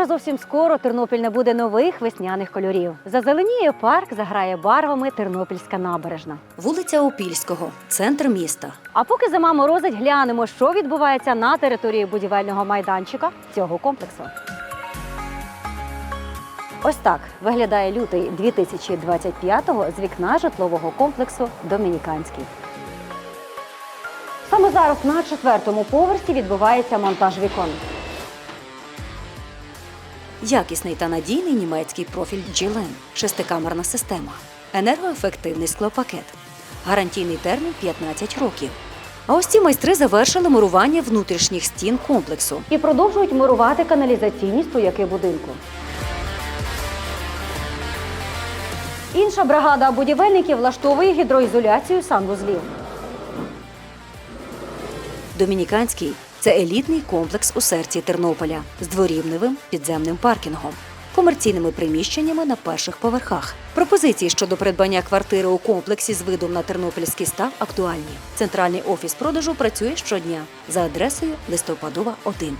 вже зовсім скоро Тернопіль не буде нових весняних кольорів. Зазеленіє парк, заграє барвами Тернопільська набережна. Вулиця Опільського, центр міста. А поки зима морозить, глянемо, що відбувається на території будівельного майданчика цього комплексу. Ось так виглядає лютий 2025-го з вікна житлового комплексу Домініканський. Саме зараз на четвертому поверсі відбувається монтаж вікон. Якісний та надійний німецький профіль GLN, шестикамерна система, енергоефективний склопакет, гарантійний термін 15 років. А ось ці майстри завершили мурування внутрішніх стін комплексу. і продовжують мурувати каналізаційні стояки будинку. Інша бригада будівельників влаштовує гідроізоляцію санвузлів. Домініканський це елітний комплекс у серці Тернополя з дворівневим підземним паркінгом, комерційними приміщеннями на перших поверхах. Пропозиції щодо придбання квартири у комплексі з видом на Тернопільський став актуальні. Центральний офіс продажу працює щодня за адресою Листопадова 1.